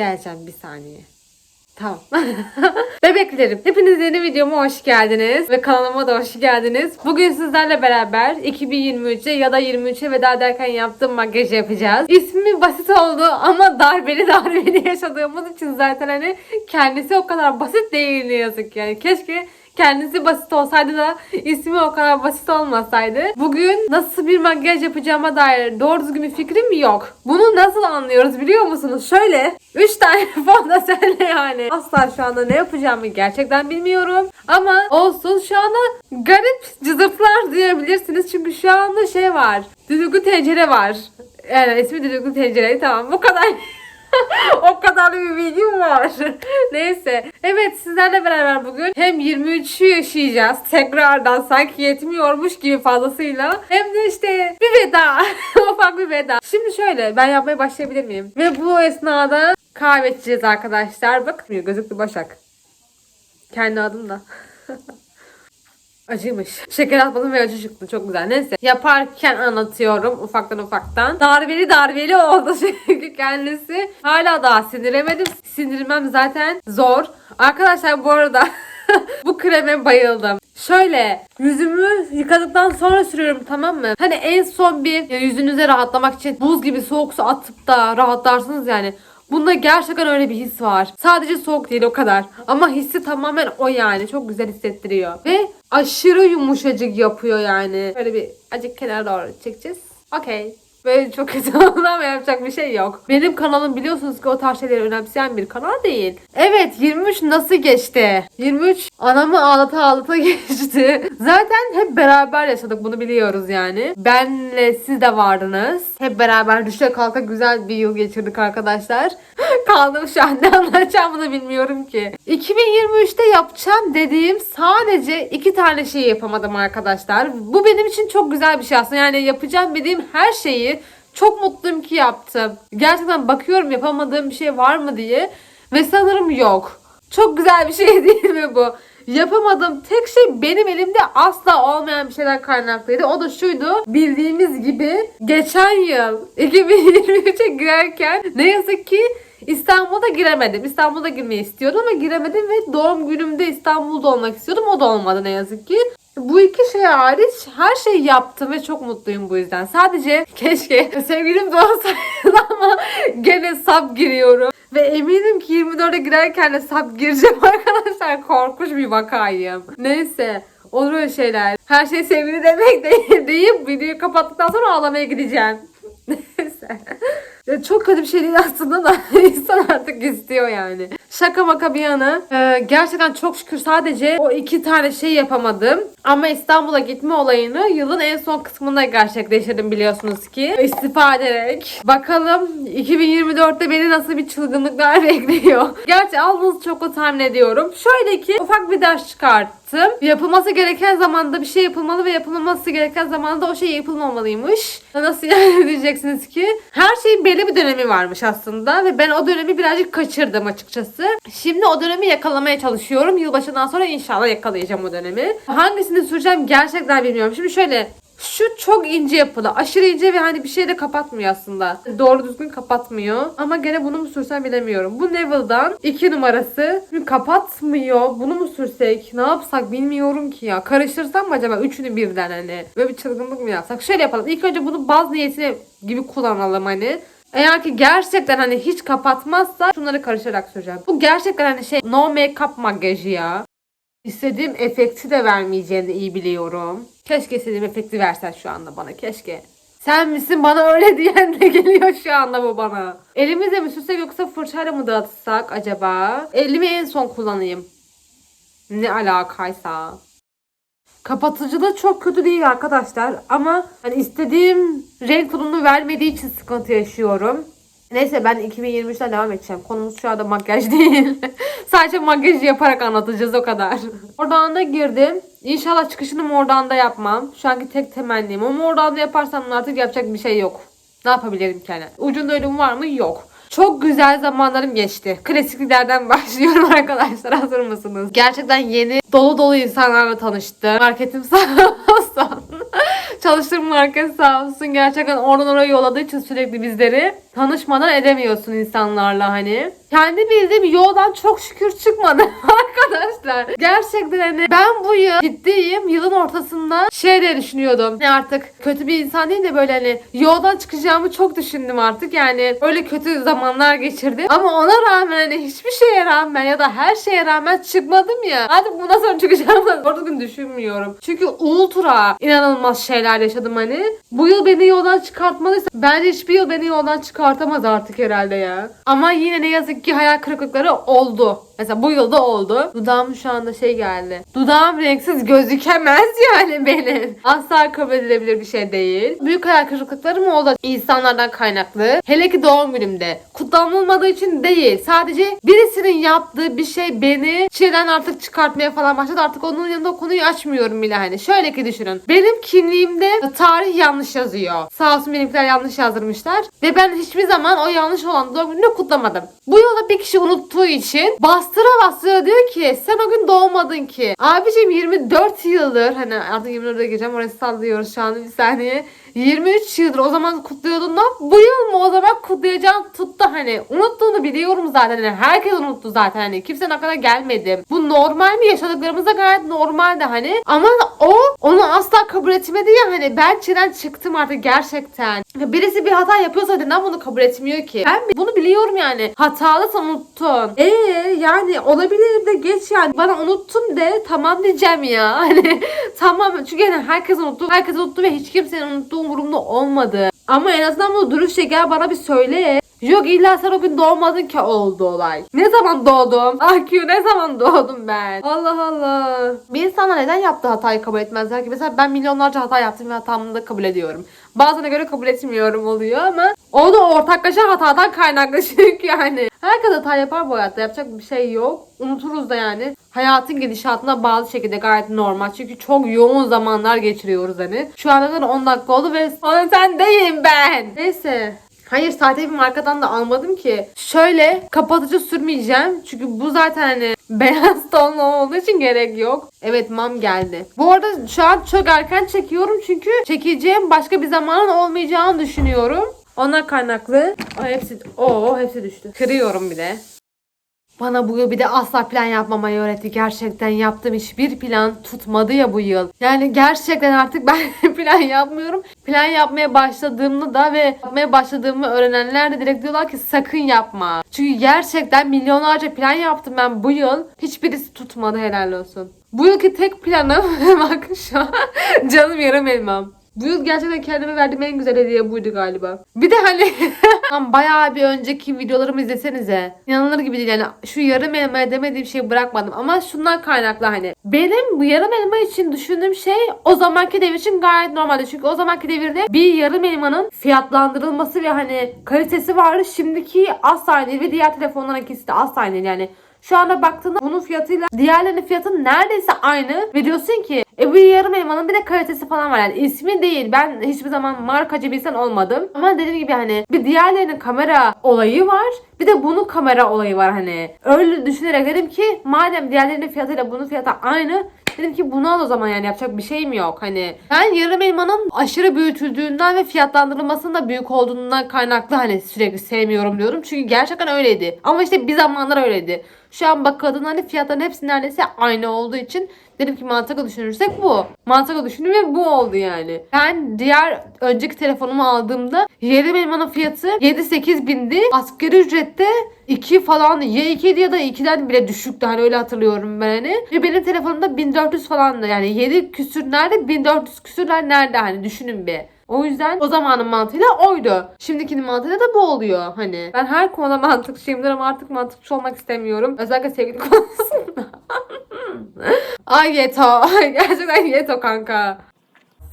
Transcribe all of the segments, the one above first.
Geleceğim bir saniye. Tamam. Bebeklerim, hepiniz yeni videoma hoş geldiniz ve kanalıma da hoş geldiniz. Bugün sizlerle beraber 2023'e ya da 23'e veda ederken yaptığım makyajı yapacağız. İsmi basit oldu ama darbeli darbeli yaşadığımız için zaten hani kendisi o kadar basit değil ne yazık. Yani keşke kendisi basit olsaydı da ismi o kadar basit olmasaydı. Bugün nasıl bir makyaj yapacağıma dair doğru düzgün bir fikrim yok. Bunu nasıl anlıyoruz biliyor musunuz? Şöyle 3 tane fondötenle yani. Asla şu anda ne yapacağımı gerçekten bilmiyorum. Ama olsun şu anda garip cızırtılar duyabilirsiniz. Çünkü şu anda şey var. Düdüklü tencere var. Yani ismi düdüklü tencere. Tamam bu kadar. o kadar bir bilgim var. Neyse. Evet sizlerle beraber bugün hem 23'ü yaşayacağız. Tekrardan sanki yetmiyormuş gibi fazlasıyla. Hem de işte bir veda. Ufak bir veda. Şimdi şöyle ben yapmaya başlayabilir miyim? Ve bu esnada kahve içeceğiz arkadaşlar. Bakmıyor gözüktü Başak. Kendi adım da. Acıymış. Şeker atmadım ve acı çıktı. Çok güzel. Neyse. Yaparken anlatıyorum ufaktan ufaktan. Darbeli darbeli oldu çünkü kendisi. Hala daha sindiremedim. Sindirmem zaten zor. Arkadaşlar bu arada bu kreme bayıldım. Şöyle yüzümü yıkadıktan sonra sürüyorum tamam mı? Hani en son bir yüzünüze rahatlamak için buz gibi soğuk su atıp da rahatlarsınız yani. Bunda gerçekten öyle bir his var. Sadece soğuk değil o kadar. Ama hissi tamamen o yani. Çok güzel hissettiriyor. Ve aşırı yumuşacık yapıyor yani. Böyle bir acık kenara doğru çekeceğiz. Okey. Böyle çok kötü oldu yapacak bir şey yok. Benim kanalım biliyorsunuz ki o tarz şeyleri önemseyen bir kanal değil. Evet 23 nasıl geçti? 23 anamı ağlata ağlata geçti. Zaten hep beraber yaşadık bunu biliyoruz yani. Benle siz de vardınız. Hep beraber düşe kalka güzel bir yıl geçirdik arkadaşlar. Kaldım şu an ne anlatacağımı bilmiyorum ki. 2023'te yapacağım dediğim sadece iki tane şey yapamadım arkadaşlar. Bu benim için çok güzel bir şey aslında. Yani yapacağım dediğim her şeyi çok mutluyum ki yaptım. Gerçekten bakıyorum yapamadığım bir şey var mı diye. Ve sanırım yok. Çok güzel bir şey değil mi bu? Yapamadığım tek şey benim elimde asla olmayan bir şeyden kaynaklıydı. O da şuydu. Bildiğimiz gibi geçen yıl 2023'e girerken ne yazık ki İstanbul'da giremedim. İstanbul'da girmeyi istiyordum ama giremedim ve doğum günümde İstanbul'da olmak istiyordum. O da olmadı ne yazık ki. Bu iki şey hariç her şeyi yaptım ve çok mutluyum bu yüzden. Sadece keşke sevgilim de olsaydı ama gene sap giriyorum. Ve eminim ki 24'e girerken de sap gireceğim arkadaşlar. Korkunç bir vakayım. Neyse. Olur öyle şeyler. Her şey sevgili demek değil deyip videoyu kapattıktan sonra ağlamaya gideceğim. Neyse. Ya çok kötü bir şey değil aslında da insan artık istiyor yani. Şaka maka bir yana. e, gerçekten çok şükür sadece o iki tane şey yapamadım. Ama İstanbul'a gitme olayını yılın en son kısmında gerçekleştirdim biliyorsunuz ki. İstifa ederek. Bakalım 2024'te beni nasıl bir çılgınlıklar bekliyor. Gerçi aldığınız çok da tahmin ediyorum. Şöyle ki ufak bir ders çıkarttım. Yapılması gereken zamanda bir şey yapılmalı ve yapılmaması gereken zamanda o şey yapılmamalıymış. Nasıl yani diyeceksiniz ki? Her şeyin belli bir dönemi varmış aslında ve ben o dönemi birazcık kaçırdım açıkçası. Şimdi o dönemi yakalamaya çalışıyorum. Yılbaşından sonra inşallah yakalayacağım o dönemi. Hangisini süreceğim gerçekten bilmiyorum. Şimdi şöyle şu çok ince yapılı. Aşırı ince ve hani bir şey de kapatmıyor aslında. Doğru düzgün kapatmıyor. Ama gene bunu mu sürsem bilemiyorum. Bu Neville'dan 2 numarası. Şimdi kapatmıyor. Bunu mu sürsek? Ne yapsak bilmiyorum ki ya. Karıştırsam mı acaba üçünü birden hani? Böyle bir çılgınlık mı yapsak? Şöyle yapalım. İlk önce bunu baz niyetine gibi kullanalım hani. Eğer ki gerçekten hani hiç kapatmazsa şunları karışarak süreceğim. Bu gerçekten hani şey no make-up makyajı ya. İstediğim efekti de vermeyeceğini iyi biliyorum. Keşke istediğim efekti versen şu anda bana keşke. Sen misin bana öyle diyen de geliyor şu anda bu bana. Elimizle mi sürsek yoksa fırçayla mı dağıtsak acaba? Elimi en son kullanayım. Ne alakaysa. Kapatıcı da çok kötü değil arkadaşlar. Ama hani istediğim renk tonunu vermediği için sıkıntı yaşıyorum. Neyse ben 2023'ten devam edeceğim. Konumuz şu anda makyaj değil. Sadece makyaj yaparak anlatacağız o kadar. Mordağında girdim. İnşallah çıkışını mordağında yapmam. Şu anki tek temennim. O mordağında yaparsam artık yapacak bir şey yok. Ne yapabilirim ki yani? Ucunda ölüm var mı? Yok. Çok güzel zamanlarım geçti. Klasiklerden başlıyorum arkadaşlar. Hazır mısınız? Gerçekten yeni dolu dolu insanlarla tanıştım. Marketim sağ olsun. çalıştığım market sağ olsun gerçekten oradan oraya yolladığı için sürekli bizleri tanışmadan edemiyorsun insanlarla hani. Kendi bildiğim yoldan çok şükür çıkmadım arkadaşlar. Gerçekten hani ben bu yıl ciddiyim yılın ortasında şey diye düşünüyordum. Ne artık kötü bir insan değil de böyle hani yoldan çıkacağımı çok düşündüm artık. Yani öyle kötü zamanlar geçirdim. Ama ona rağmen hani hiçbir şeye rağmen ya da her şeye rağmen çıkmadım ya. Artık bundan sonra çıkacağımı doğru düzgün düşünmüyorum. Çünkü ultra inanılmaz şeyler yaşadım hani. Bu yıl beni yoldan çıkartmalıysa bence hiçbir yıl beni yoldan çıkartamaz artık herhalde ya. Ama yine ne yazık ki hayal kırıklıkları oldu. Mesela bu yılda oldu. Dudağım şu anda şey geldi. Dudağım renksiz gözükemez yani benim. Asla kabul edilebilir bir şey değil. Büyük hayal kırıklıklarım oldu. İnsanlardan kaynaklı. Hele ki doğum günümde. Kutlanılmadığı için değil. Sadece birisinin yaptığı bir şey beni şeyden artık çıkartmaya falan başladı. Artık onun yanında o konuyu açmıyorum bile hani. Şöyle ki düşünün. Benim kimliğimde tarih yanlış yazıyor. Sağ olsun benimkiler yanlış yazdırmışlar. Ve ben hiçbir zaman o yanlış olan doğum gününü kutlamadım. Bu yolda bir kişi unuttuğu için bastıra bastıra diyor ki sen o gün doğmadın ki. Abicim 24 yıldır hani artık 24'e gireceğim orası sallıyoruz şu an bir saniye. 23 yıldır o zaman kutluyordun da bu yıl mı o zaman kutlayacağım tuttu hani unuttuğunu biliyorum zaten hani herkes unuttu zaten hani kimsenin aklına gelmedi. Bu normal mi yaşadıklarımız da gayet normaldi hani ama o onu asla kabul etmedi ya hani ben çileden çıktım artık gerçekten. Birisi bir hata yapıyorsa neden bunu kabul etmiyor ki? Ben bunu biliyorum yani. Hatalısın unuttun. Ee yani olabilir de geç yani. Bana unuttum de tamam diyeceğim ya. Hani tamam çünkü yani herkes unuttu. Herkes unuttu ve hiç kimsenin unuttuğu umurumda olmadı. Ama en azından bunu dürüst şeker bana bir söyle. Yok illa sen o gün doğmadın ki oldu olay. Ne zaman doğdum? Ah Q ne zaman doğdum ben? Allah Allah. Bir insanlar neden yaptığı hatayı kabul etmezler ki? Mesela ben milyonlarca hata yaptım ve hatamı da kabul ediyorum. Bazılarına göre kabul etmiyorum oluyor ama o da ortaklaşa hatadan kaynaklı çünkü yani. Herkes hata yapar bu hayatta. Yapacak bir şey yok. Unuturuz da yani. Hayatın gidişatına bazı şekilde gayet normal. Çünkü çok yoğun zamanlar geçiriyoruz hani. Şu anda kadar 10 dakika oldu ve sonra sen deyim ben. Neyse. Hayır sahte bir markadan da almadım ki. Şöyle kapatıcı sürmeyeceğim. Çünkü bu zaten hani beyaz tonlu olduğu için gerek yok. Evet mam geldi. Bu arada şu an çok erken çekiyorum çünkü çekeceğim başka bir zamanın olmayacağını düşünüyorum. Ona kaynaklı. O hepsi o hepsi düştü. Kırıyorum bir de. Bana bu yıl bir de asla plan yapmamayı öğretti. Gerçekten yaptığım hiçbir plan tutmadı ya bu yıl. Yani gerçekten artık ben plan yapmıyorum. Plan yapmaya başladığımda da ve yapmaya başladığımı öğrenenler de direkt diyorlar ki sakın yapma. Çünkü gerçekten milyonlarca plan yaptım ben bu yıl. Hiçbirisi tutmadı helal olsun. Bu yılki tek planım bakın şu an canım yarım elmam. Bu yıl gerçekten kendime verdiğim en güzel hediye buydu galiba. Bir de hani Tam bayağı bir önceki videolarımı izlesenize. İnanılır gibi değil yani şu yarım elmaya demediğim şeyi bırakmadım. Ama şundan kaynaklı hani. Benim bu yarım elma için düşündüğüm şey o zamanki devir için gayet normaldi. Çünkü o zamanki devirde bir yarım elmanın fiyatlandırılması ve hani kalitesi vardı. Şimdiki asla değil ve diğer telefonların ikisi de asla değil yani. Şu anda baktığında bunun fiyatıyla diğerlerinin fiyatı neredeyse aynı. Ve diyorsun ki e bu yarım elmanın bir de kalitesi falan var. Yani ismi değil. Ben hiçbir zaman markacı bir insan olmadım. Ama dediğim gibi hani bir diğerlerinin kamera olayı var. Bir de bunun kamera olayı var hani. Öyle düşünerek dedim ki madem diğerlerinin fiyatıyla bunun fiyatı aynı Dedim ki bunu al o zaman yani yapacak bir şeyim yok. Hani ben yarım elmanın aşırı büyütüldüğünden ve fiyatlandırılmasının da büyük olduğundan kaynaklı hani sürekli sevmiyorum diyorum. Çünkü gerçekten öyleydi. Ama işte bir zamanlar öyleydi. Şu an bakıldığında hani fiyatların hepsi neredeyse aynı olduğu için dedim ki mantıklı düşünürsek bu. Mantıklı düşündüm ve bu oldu yani. Ben diğer önceki telefonumu aldığımda yarım elmanın fiyatı 7-8 bindi. Asgari ücrette 2 falan ya 2 ya da 2'den bile düşüktü hani öyle hatırlıyorum ben hani. Ve benim telefonumda 1400 falandı yani 7 küsür nerede 1400 küsürler nerede hani düşünün bir. O yüzden o zamanın mantığıyla oydu. Şimdikinin mantığıyla da bu oluyor hani. Ben her konuda mantıkçıyımdır ama artık mantıkçı olmak istemiyorum. Özellikle sevgili konusunda. Ay yeto. Gerçekten yeto kanka.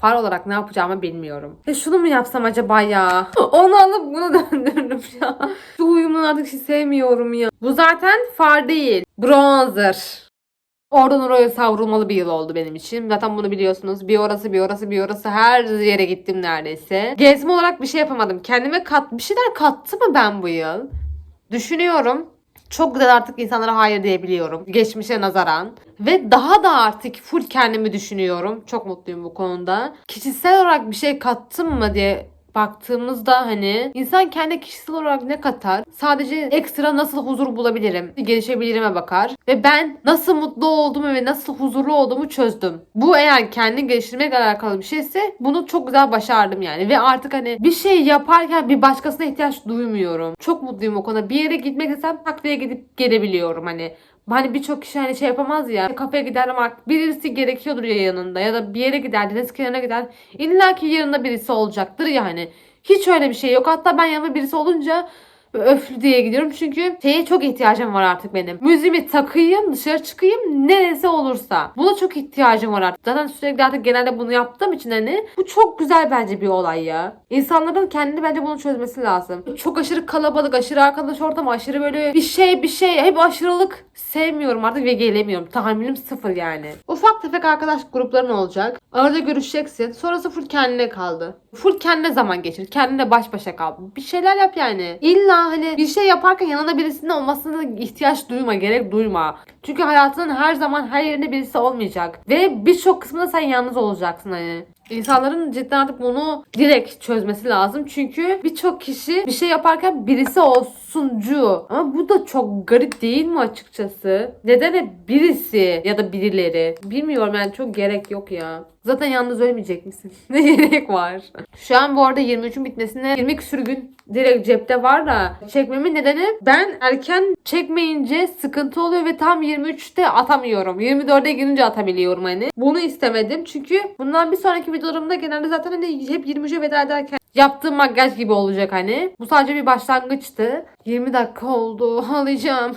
Far olarak ne yapacağımı bilmiyorum. E şunu mu yapsam acaba ya? Onu alıp bunu döndürürüm ya. Şu uyumunu artık hiç sevmiyorum ya. Bu zaten far değil. Bronzer. Oradan oraya savrulmalı bir yıl oldu benim için. Zaten bunu biliyorsunuz. Bir orası bir orası bir orası her yere gittim neredeyse. Gezme olarak bir şey yapamadım. Kendime kat bir şeyler kattı mı ben bu yıl? Düşünüyorum. Çok güzel artık insanlara hayır diyebiliyorum. Geçmişe nazaran. Ve daha da artık full kendimi düşünüyorum. Çok mutluyum bu konuda. Kişisel olarak bir şey kattım mı diye baktığımızda hani insan kendi kişisel olarak ne katar? Sadece ekstra nasıl huzur bulabilirim? Gelişebilirime bakar. Ve ben nasıl mutlu olduğumu ve nasıl huzurlu olduğumu çözdüm. Bu eğer kendi geliştirmekle alakalı bir şeyse bunu çok güzel başardım yani. Ve artık hani bir şey yaparken bir başkasına ihtiyaç duymuyorum. Çok mutluyum o konuda. Bir yere gitmek istesem tak diye gidip gelebiliyorum hani. Hani birçok kişi hani şey yapamaz ya. Kafeye gider ama birisi gerekiyordur ya yanında. Ya da bir yere gider, deniz kenarına gider. İlla ki yanında birisi olacaktır yani. Hiç öyle bir şey yok. Hatta ben yanımda birisi olunca öflü diye gidiyorum. Çünkü şeye çok ihtiyacım var artık benim. Müziğimi takayım, dışarı çıkayım, neresi olursa. Buna çok ihtiyacım var artık. Zaten sürekli artık genelde bunu yaptığım için hani bu çok güzel bence bir olay ya. İnsanların kendini bence bunu çözmesi lazım. Çok aşırı kalabalık, aşırı arkadaş ortamı, aşırı böyle bir şey bir şey hep aşırılık sevmiyorum artık ve gelemiyorum. Tahammülüm sıfır yani. Ufak tefek arkadaş grupların olacak. Arada görüşeceksin. Sonrası full kendine kaldı. Full kendine zaman geçir. Kendine baş başa kal. Bir şeyler yap yani. İlla hani bir şey yaparken yanında birisinin olmasına ihtiyaç duyma, gerek duyma. Çünkü hayatının her zaman her yerinde birisi olmayacak. Ve birçok kısmında sen yalnız olacaksın hani. İnsanların cidden artık bunu direkt çözmesi lazım. Çünkü birçok kişi bir şey yaparken birisi olsuncu. Ama bu da çok garip değil mi açıkçası? Neden hep birisi ya da birileri? Bilmiyorum yani çok gerek yok ya. Zaten yalnız ölmeyecek misin? ne gerek var? Şu an bu arada 23'ün bitmesine 20 küsür gün direkt cepte var da çekmemin nedeni ben erken çekmeyince sıkıntı oluyor ve tam 23'te atamıyorum. 24'e girince atabiliyorum hani. Bunu istemedim çünkü bundan bir sonraki videolarımda genelde zaten hani hep 23'e veda ederken yaptığım makyaj gibi olacak hani. Bu sadece bir başlangıçtı. 20 dakika oldu. Ağlayacağım.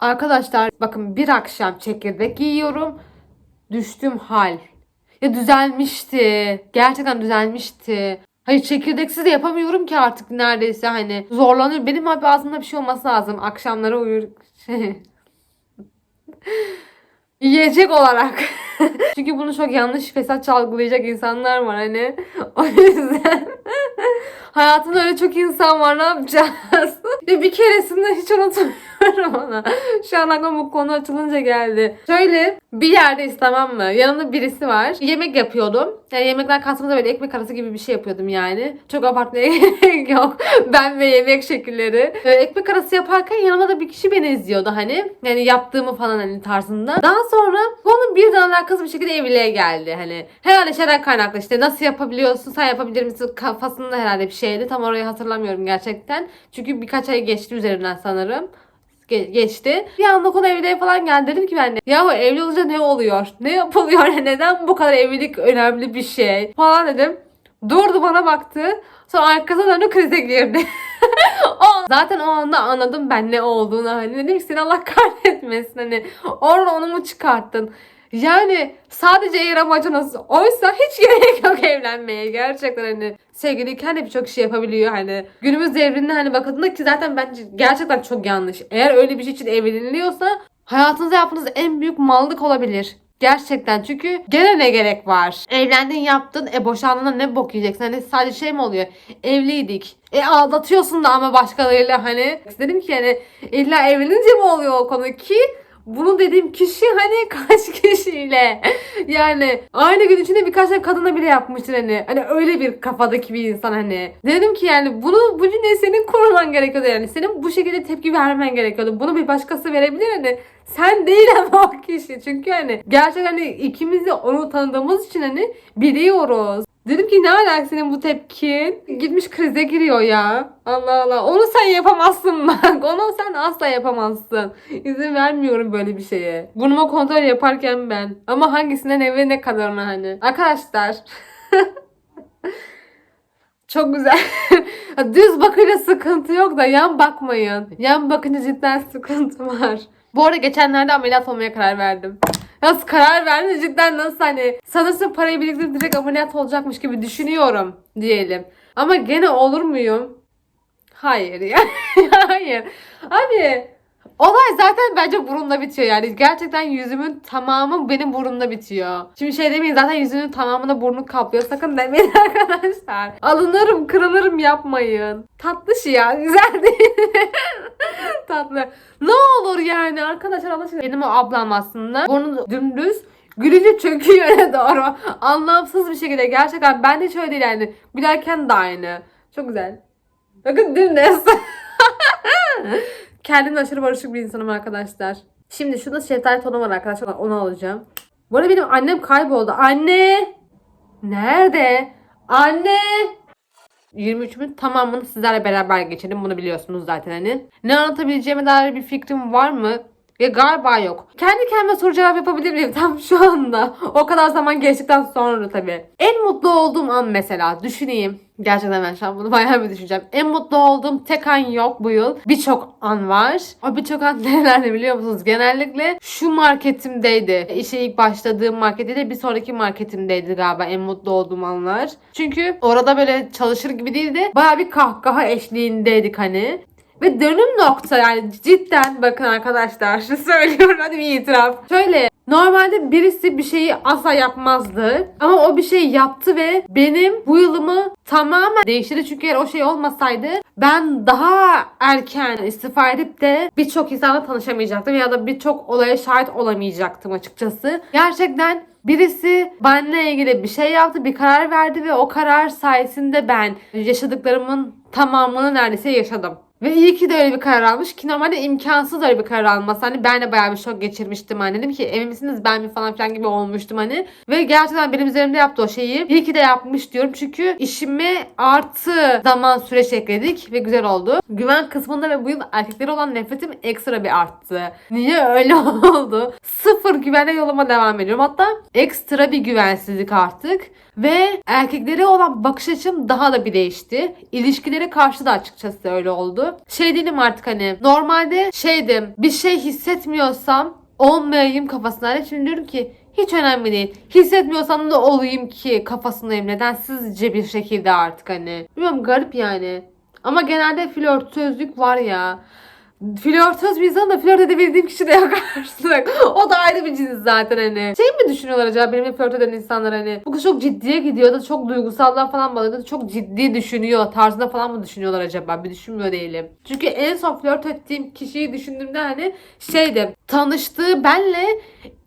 Arkadaşlar bakın bir akşam çekirdek yiyorum. Düştüğüm hal. Ya düzelmişti. Gerçekten düzelmişti. Hayır çekirdeksiz de yapamıyorum ki artık neredeyse hani zorlanıyorum. Benim abi ağzımda bir şey olması lazım. Akşamları uyur. Yiyecek olarak. Çünkü bunu çok yanlış fesat çalgılayacak insanlar var hani. O yüzden hayatında öyle çok insan var ne yapacağız? Ve bir keresinde hiç unutamıyorum ona. Şu an aklıma bu konu açılınca geldi. Şöyle bir yerdeyiz tamam mı? Yanımda birisi var. Yemek yapıyordum. Yani yemekten kastımda böyle ekmek arası gibi bir şey yapıyordum yani. Çok abartmaya gerek yok. Ben ve yemek şekilleri. Ee, ekmek arası yaparken yanımda da bir kişi beni izliyordu hani. Yani yaptığımı falan hani tarzında. Daha sonra konu birden alakasız bir şekilde evliliğe geldi. Hani herhalde şeyden kaynaklı işte nasıl yapabiliyorsun sen yapabilir misin kafasında herhalde bir şeydi. Tam orayı hatırlamıyorum gerçekten. Çünkü birkaç ay geçti üzerinden sanırım ge- geçti. Bir anda konu evliliğe falan geldi. Dedim ki ben de ya evli olunca ne oluyor? Ne yapılıyor? Neden bu kadar evlilik önemli bir şey? Falan dedim. Durdu bana baktı. Sonra arkasına döndü krize girdi. o, zaten o anda anladım ben ne olduğunu. Hani dedim ki seni Allah kahretmesin. Hani orada onu mu çıkarttın? Yani sadece eğer amacınız oysa hiç gerek yok evlenmeye. Gerçekten hani sevgiliyken de birçok şey yapabiliyor hani. Günümüz devrinde hani bakıldığında ki zaten bence gerçekten çok yanlış. Eğer öyle bir şey için evleniliyorsa hayatınızda yaptığınız en büyük mallık olabilir. Gerçekten çünkü gene ne gerek var? Evlendin yaptın e boşandığında ne bok yiyeceksin? Hani sadece şey mi oluyor? Evliydik. E aldatıyorsun da ama başkalarıyla hani. Dedim ki yani illa evlenince mi oluyor o konu ki? Bunu dediğim kişi hani kaç kişiyle? Yani aynı gün içinde birkaç tane kadına bile yapmıştır hani. Hani öyle bir kafadaki bir insan hani. Dedim ki yani bunu bu cümleyi senin kurman gerekiyordu yani. Senin bu şekilde tepki vermen gerekiyordu. Bunu bir başkası verebilir hani. Sen değil ama o kişi. Çünkü hani gerçekten hani ikimiz de onu tanıdığımız için hani biliyoruz Dedim ki ne alaka senin bu tepkin? Gitmiş krize giriyor ya. Allah Allah. Onu sen yapamazsın bak. Onu sen asla yapamazsın. İzin vermiyorum böyle bir şeye. Burnumu kontrol yaparken ben. Ama hangisinden eve ne kadarına hani. Arkadaşlar. Çok güzel. Düz bakınca sıkıntı yok da yan bakmayın. Yan bakınca cidden sıkıntı var. Bu arada geçenlerde ameliyat olmaya karar verdim. Nasıl karar verdim cidden nasıl hani sanırsın parayı biriktirip direkt ameliyat olacakmış gibi düşünüyorum diyelim. Ama gene olur muyum? Hayır ya. Hayır. Abi olay zaten bence burunda bitiyor yani. Gerçekten yüzümün tamamı benim burnumda bitiyor. Şimdi şey demeyin zaten yüzümün tamamını burnu kaplıyor. Sakın demeyin arkadaşlar. Alınırım kırılırım yapmayın. Tatlı şey ya. Güzel değil. Tatlı. Ne olur yani arkadaşlar Allah aşkına. Benim o ablam aslında burnu dümdüz gülücük çöküyor öne doğru. Anlamsız bir şekilde gerçekten ben de hiç öyle değil yani. Gülerken de aynı. Çok güzel. Bakın dümdüz. Kendimle aşırı barışık bir insanım arkadaşlar. Şimdi şurada şeftali tonu var arkadaşlar. Onu alacağım. Bu arada benim annem kayboldu. Anne! Nerede? Anne! 23'ümün tamamını sizlerle beraber geçelim. Bunu biliyorsunuz zaten hani. Ne anlatabileceğime dair bir fikrim var mı? Ya galiba yok. Kendi kendime soru cevap yapabilir miyim tam şu anda? O kadar zaman geçtikten sonra tabii. En mutlu olduğum an mesela düşüneyim. Gerçekten ben şu an bunu bayağı bir düşüneceğim. En mutlu olduğum tek an yok bu yıl. Birçok an var. O birçok an nerelerde biliyor musunuz? Genellikle şu marketimdeydi. İşe ilk başladığım markette de bir sonraki marketimdeydi galiba en mutlu olduğum anlar. Çünkü orada böyle çalışır gibi değil de bayağı bir kahkaha eşliğindeydik hani. Ve dönüm nokta yani cidden bakın arkadaşlar söylüyorum hadi bir itiraf. Şöyle normalde birisi bir şeyi asla yapmazdı ama o bir şey yaptı ve benim bu yılımı tamamen değiştirdi. Çünkü eğer o şey olmasaydı ben daha erken istifa edip de birçok insanla tanışamayacaktım ya da birçok olaya şahit olamayacaktım açıkçası. Gerçekten Birisi benimle ilgili bir şey yaptı, bir karar verdi ve o karar sayesinde ben yaşadıklarımın tamamını neredeyse yaşadım. Ve iyi ki de öyle bir karar almış ki normalde imkansız öyle bir karar alması. Hani ben de bayağı bir şok geçirmiştim hani. Dedim ki emin misiniz ben mi falan filan gibi olmuştum hani. Ve gerçekten benim üzerimde yaptı o şeyi. İyi ki de yapmış diyorum çünkü işime artı zaman süreç ekledik ve güzel oldu. Güven kısmında ve bu yıl erkeklere olan nefretim ekstra bir arttı. Niye öyle oldu? Sıfır güvenle yoluma devam ediyorum. Hatta ekstra bir güvensizlik artık. Ve erkeklere olan bakış açım daha da bir değişti. İlişkilere karşı da açıkçası öyle oldu. Şey değilim artık hani normalde şeydim bir şey hissetmiyorsam olmayayım kafasında. Şimdi diyorum ki hiç önemli değil. Hissetmiyorsam da olayım ki kafasındayım. Nedensizce bir şekilde artık hani. Bilmiyorum garip yani. Ama genelde flörtözlük var ya. Flörtöz bir insan da flört edebildiğim kişi de yok o da ayrı bir cins zaten hani. Şey mi düşünüyorlar acaba benimle flört eden insanlar hani. Bu kız çok ciddiye gidiyor da çok duygusaldan falan da çok ciddi düşünüyor tarzında falan mı düşünüyorlar acaba? Bir düşünmüyor değilim. Çünkü en son flört ettiğim kişiyi düşündüğümde hani şeydi. Tanıştığı benle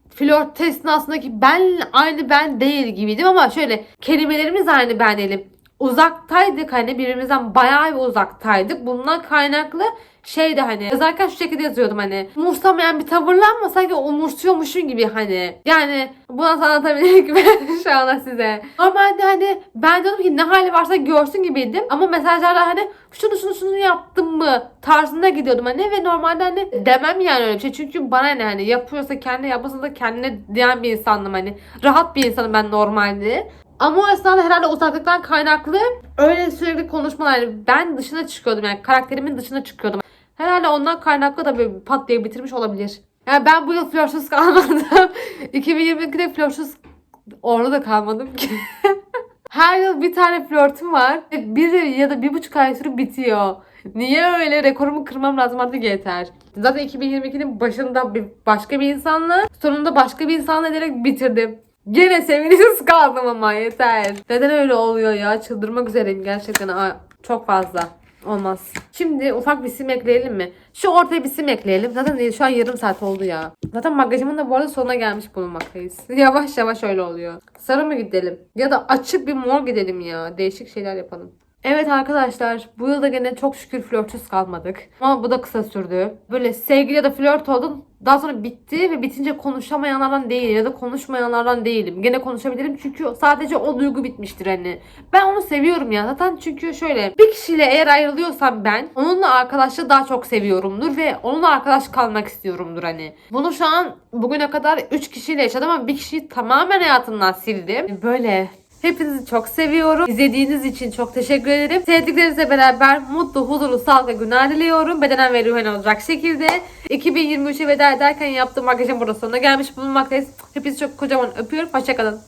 flört esnasındaki ben aynı ben değil gibiydim ama şöyle kelimelerimiz aynı ben değilim. Uzaktaydık hani birbirimizden bayağı bir uzaktaydık. Bundan kaynaklı şeydi hani yazarken şu şekilde yazıyordum hani umursamayan bir tavırla ama sanki umursuyormuşum gibi hani. Yani bunu nasıl anlatabilirim ki ben şu anda size. Normalde hani ben diyordum ki ne hali varsa görsün gibiydim ama mesajlarda hani şunu şunu şunu yaptım mı tarzında gidiyordum hani ve normalde hani demem yani öyle bir şey. Çünkü bana ne hani yapıyorsa kendi yapmasın da kendine diyen bir insandım hani. Rahat bir insanım ben normalde. Ama o esnada herhalde uzaklıktan kaynaklı öyle sürekli konuşmalar. Ben dışına çıkıyordum yani karakterimin dışına çıkıyordum. Herhalde ondan kaynaklı da bir pat diye bitirmiş olabilir. Yani ben bu yıl flörtsüz kalmadım. 2022'de flörtsüz orada da kalmadım ki. Her yıl bir tane flörtüm var. Bir ya da bir buçuk ay sürüp bitiyor. Niye öyle? Rekorumu kırmam lazım artık yeter. Zaten 2022'nin başında bir başka bir insanla sonunda başka bir insanla ederek bitirdim. Gene sevgilisiz kaldım ama yeter. Neden öyle oluyor ya? Çıldırmak üzereyim gerçekten. Aa, çok fazla. Olmaz. Şimdi ufak bir sim ekleyelim mi? Şu ortaya bir sim ekleyelim. Zaten şu an yarım saat oldu ya. Zaten makyajımın da bu arada sonuna gelmiş bulunmaktayız. Yavaş yavaş öyle oluyor. Sarı mı gidelim? Ya da açık bir mor gidelim ya. Değişik şeyler yapalım. Evet arkadaşlar bu yılda gene çok şükür flörtsüz kalmadık. Ama bu da kısa sürdü. Böyle sevgili ya da flört oldum. Daha sonra bitti ve bitince konuşamayanlardan değilim ya da konuşmayanlardan değilim. Gene konuşabilirim çünkü sadece o duygu bitmiştir hani. Ben onu seviyorum ya zaten çünkü şöyle bir kişiyle eğer ayrılıyorsam ben onunla arkadaşlığı daha çok seviyorumdur ve onunla arkadaş kalmak istiyorumdur hani. Bunu şu an bugüne kadar 3 kişiyle yaşadım ama bir kişiyi tamamen hayatımdan sildim. Böyle Hepinizi çok seviyorum. İzlediğiniz için çok teşekkür ederim. Sevdiklerinizle beraber mutlu, huzurlu, sağlıklı günler diliyorum. Bedenen ve ruhen olacak şekilde. 2023'e veda ederken yaptığım makyajın burada sonuna gelmiş bulunmaktayız. Hepinizi çok kocaman öpüyorum. Hoşçakalın.